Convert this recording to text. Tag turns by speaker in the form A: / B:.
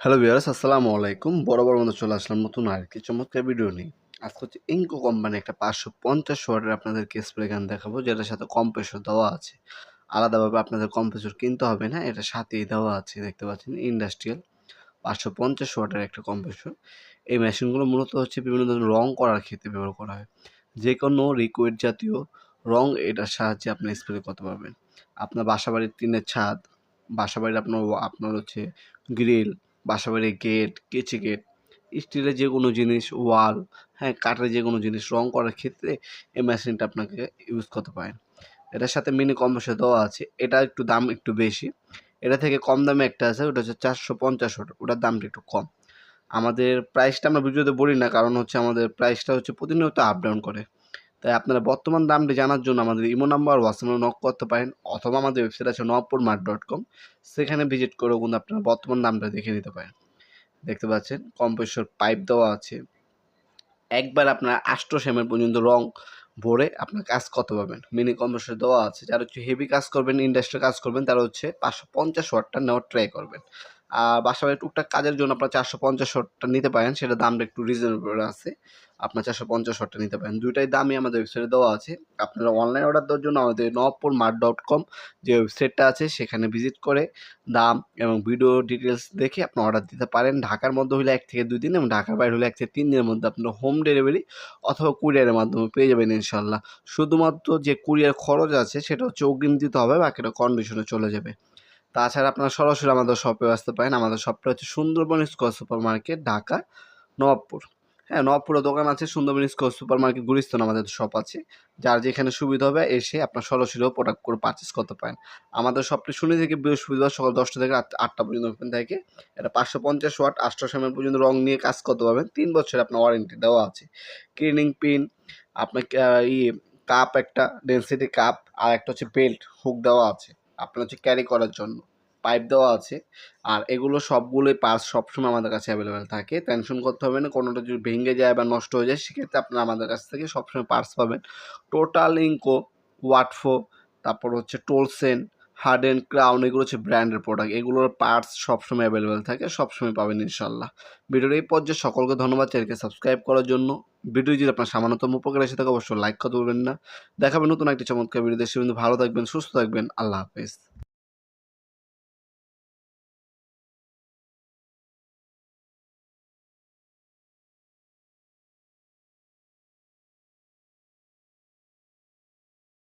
A: Hello বিয়ার্স আসসালামু আলাইকুম। বড় মতো চলে আসলাম নতুন আরেকটি চমৎকার ভিডিও নিয়ে। আজকে হচ্ছে ইনকো কোম্পানি একটা পাঁচশো পঞ্চাশ ওয়াটের আপনাদেরকে স্প্রে গান দেখাবো, যেটার সাথে কম্প্রেসর দেওয়া আছে। আলাদাভাবে আপনাদের কম্প্রেসর কিনতে হবে না, এটা সাথেই দেওয়া আছে, দেখতে পাচ্ছেন ইন্ডাস্ট্রিয়াল পাঁচশো পঞ্চাশ ওয়াটের একটা কম্প্রেসর এই মেশিনগুলো মূলত হচ্ছে বিভিন্ন ধরনের রং করার ক্ষেত্রে ব্যবহার করা হয়। যে কোনো রিকুইড জাতীয় রং এটার সাহায্যে আপনি স্প্রে করতে পারবেন। আপনার বাসাবাড়ির টিনের ছাদ, বাসাবাড়ির আপনার আপনার হচ্ছে গ্রিল বাসাবাড়ির গেট কেচি গেট স্টিলের যে কোনো জিনিস ওয়াল হ্যাঁ কাঠের যে কোনো জিনিস রং করার ক্ষেত্রে এই মেশিনটা আপনাকে ইউজ করতে পারেন। এটার সাথে মিনি কম্প্রেসর দেওয়া আছে, এটা একটু দাম একটু বেশি। এটা থেকে কম দামে একটা আছে, ওটা হচ্ছে চারশো পঞ্চাশ ওটা, ওটার দামটা একটু কম। আমাদের প্রাইসটা আমরা ভিডিওতে বলি না, কারণ হচ্ছে আমাদের প্রাইসটা হচ্ছে প্রতিনিয়ত আপ ডাউন করে। তাই আপনারা বর্তমান দামটি জানার জন্য আমাদের ইমো নাম্বার, হোয়াটসঅ্যাপে নক করতে পারেন অথবা আমাদের ওয়েবসাইট আছে নবপুর মার্ট ডট কম সেখানে ভিজিট করেও কিন্তু আপনারা বর্তমান দামটা দেখে নিতে পারেন। দেখতে পাচ্ছেন, কম্প্রেসর পাইপ দেওয়া আছে। একবার আপনার আষ্ট সেমের পর্যন্ত রং ভরে আপনার কাজ করতে পারবেন। মিনি কম্প্রেসর দেওয়া আছে, যারা হচ্ছে হেভি কাজ করবেন ইন্ডাস্ট্রি কাজ করবেন, তারা হচ্ছে পাঁচশো পঞ্চাশ ওয়াটটা নেওয়ার ট্রাই করবেন। আর বাসাবাড়ির টুকটাক কাজের জন্য আপনার চারশো পঞ্চাশ ওয়াটটা নিতে পারেন সেটা দামটা একটু রিজনেবল আছে। আপনার চারশো পঞ্চাশ ওয়াটটা নিতে পারেন। দুইটাই দামই আমাদের ওয়েবসাইটে দেওয়া আছে। আপনারা অনলাইন অর্ডার দেওয়ার জন্য আমাদের নবপুর মার্ট ডট কম যে ওয়েবসাইটটা আছে, সেখানে ভিজিট করে দাম এবং ভিডিও ডিটেলস দেখে আপনি অর্ডার দিতে পারেন। ঢাকার মধ্যে হলে এক থেকে দুই দিন এবং ঢাকার বাইরে হলে এক থেকে তিন দিনের মধ্যে আপনার হোম ডেলিভারি অথবা কুরিয়ারের মাধ্যমে পেয়ে যাবেন ইনশাল্লাহ শুধুমাত্র যে কুরিয়ার খরচ আছে, সেটা হচ্ছে অগ্রিম দিতে হবে, বাকিটা কন্ডিশনে চলে যাবে। তাছাড়া আপনারা সরাসরি আমাদের শপে আসতে পারেন। আমাদের শপটা হচ্ছে Sundarban square super market Dhaka, Nawabpur. হ্যাঁ নবাবপুরে দোকান আছে, Sundarban square super market Gulistan আমাদের শপ আছে। যার যেখানে সুবিধা হবে, এসে আপনার সরাসরিও প্রোডাক্ট করে পারচেস করতে পারেন। আমাদের শপটি শুনে থেকে বৃহস্পতিবার সকাল দশটা থেকে আটটা পর্যন্ত ওপেন থাকে। এটা পাঁচশো পঞ্চাশ ওয়াট, আটশো এমএল পর্যন্ত রং নিয়ে কাজ করতে পারবেন। তিন বছর আপনার ওয়ারেন্টি দেওয়া আছে। ক্লিনিং পিন আপনার ই কাপ একটা ডেন্সিটি কাপ আর একটা হচ্ছে বেল্ট হুক দেওয়া আছে। আপনার হচ্ছে ক্যারি করার জন্য। পাইপ দেওয়া আছে। আর এগুলো সবগুলোই পাস সবসময় আমাদের কাছে অ্যাভেলেবেল থাকে। টেনশন করতে হবে না, কোনোটা যদি ভেঙে যায় বা নষ্ট হয়ে যায়, সেক্ষেত্রে আপনারা আমাদের কাছ থেকে সবসময় পার্স পাবেন। টোটাল ইঙ্কো ওয়াটফো তারপর হচ্ছে টোলসেন হার্ড অ্যান্ড ক্রাউন এগুলো হচ্ছে ব্র্যান্ডের প্রোডাক্ট এগুলোর পার্টস সবসময় অ্যাভেলেবেল থাকে, সবসময় পাবেন ইনশাল্লাহ ভিডিওর এই পর্যায়ে সকলকে ধন্যবাদ। চ্যানেলকে সাবস্ক্রাইব করার জন্য ভিডিও যদি আপনার সামান্যতম উপকার এসে থাকে, অবশ্যই লাইক করতে বলবেন না। দেখাবেন নতুন একটি চমৎকার ভিডিও দেশে কিন্তু ভালো থাকবেন, সুস্থ থাকবেন। আল্লাহ হাফেজ।